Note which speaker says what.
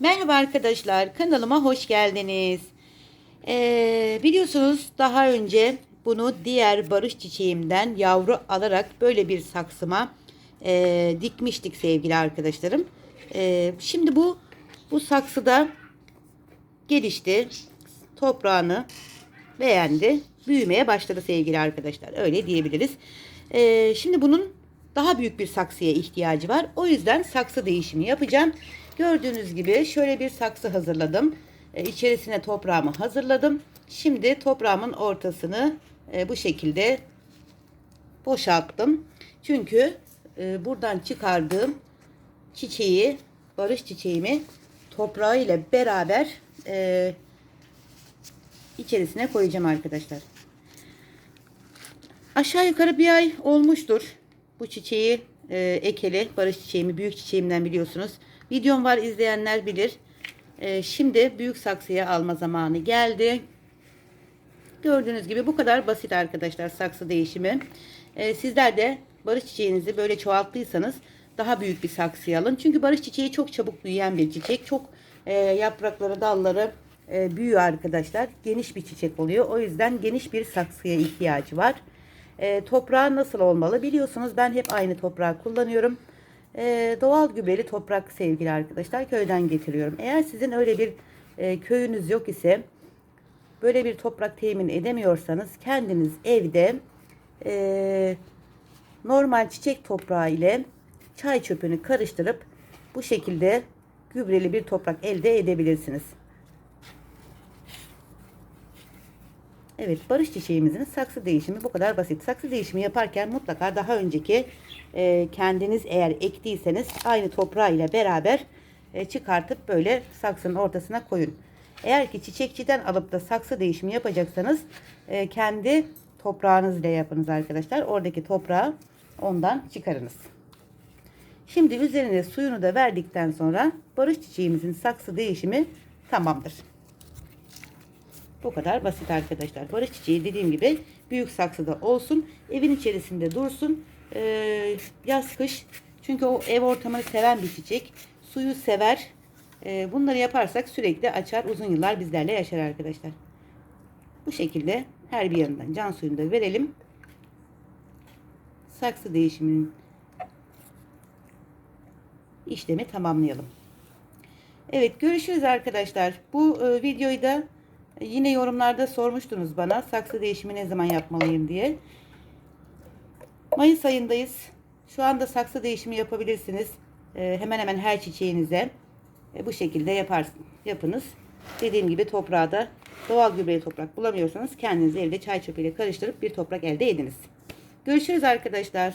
Speaker 1: Merhaba arkadaşlar, kanalıma hoş geldiniz. Ee, biliyorsunuz daha önce bunu diğer barış çiçeğimden yavru alarak böyle bir saksıma e, dikmiştik sevgili arkadaşlarım. E, şimdi bu bu saksıda gelişti, toprağını beğendi, büyümeye başladı sevgili arkadaşlar. Öyle diyebiliriz. E, şimdi bunun daha büyük bir saksıya ihtiyacı var. O yüzden saksı değişimi yapacağım. Gördüğünüz gibi şöyle bir saksı hazırladım. E, içerisine toprağımı hazırladım. Şimdi toprağımın ortasını e, bu şekilde boşalttım. Çünkü e, buradan çıkardığım çiçeği, barış çiçeğimi toprağı ile beraber e, içerisine koyacağım arkadaşlar. Aşağı yukarı bir ay olmuştur. Bu çiçeği ekeli. Barış çiçeğimi büyük çiçeğimden biliyorsunuz. Videom var izleyenler bilir. E, şimdi büyük saksıya alma zamanı geldi. Gördüğünüz gibi bu kadar basit arkadaşlar saksı değişimi. E, sizler de barış çiçeğinizi böyle çoğalttıysanız daha büyük bir saksıya alın. Çünkü barış çiçeği çok çabuk büyüyen bir çiçek. Çok e, yaprakları, dalları e, büyüyor arkadaşlar. Geniş bir çiçek oluyor. O yüzden geniş bir saksıya ihtiyacı var. E, toprağı nasıl olmalı biliyorsunuz ben hep aynı toprağı kullanıyorum. E, doğal gübreli toprak sevgili arkadaşlar köyden getiriyorum. Eğer sizin öyle bir e, köyünüz yok ise böyle bir toprak temin edemiyorsanız kendiniz evde e, normal çiçek toprağı ile çay çöpünü karıştırıp bu şekilde gübreli bir toprak elde edebilirsiniz. Evet barış çiçeğimizin saksı değişimi bu kadar basit. Saksı değişimi yaparken mutlaka daha önceki e, kendiniz eğer ektiyseniz aynı toprağı ile beraber e, çıkartıp böyle saksının ortasına koyun. Eğer ki çiçekçiden alıp da saksı değişimi yapacaksanız e, kendi toprağınız ile yapınız arkadaşlar. Oradaki toprağı ondan çıkarınız. Şimdi üzerine suyunu da verdikten sonra barış çiçeğimizin saksı değişimi tamamdır. Bu kadar basit arkadaşlar. Barış çiçeği dediğim gibi büyük saksıda olsun. Evin içerisinde dursun. Ee, yaz kış. Çünkü o ev ortamını seven bir çiçek. Suyu sever. Ee, bunları yaparsak sürekli açar. Uzun yıllar bizlerle yaşar arkadaşlar. Bu şekilde her bir yanından can suyunu da verelim. Saksı değişiminin işlemi tamamlayalım. Evet görüşürüz arkadaşlar. Bu e, videoyu da Yine yorumlarda sormuştunuz bana saksı değişimi ne zaman yapmalıyım diye. Mayıs ayındayız. Şu anda saksı değişimi yapabilirsiniz. Ee, hemen hemen her çiçeğinize e, bu şekilde yaparsın, yapınız. Dediğim gibi toprağı da doğal gübreli toprak bulamıyorsanız kendiniz evde çay çöpüyle karıştırıp bir toprak elde ediniz. Görüşürüz arkadaşlar.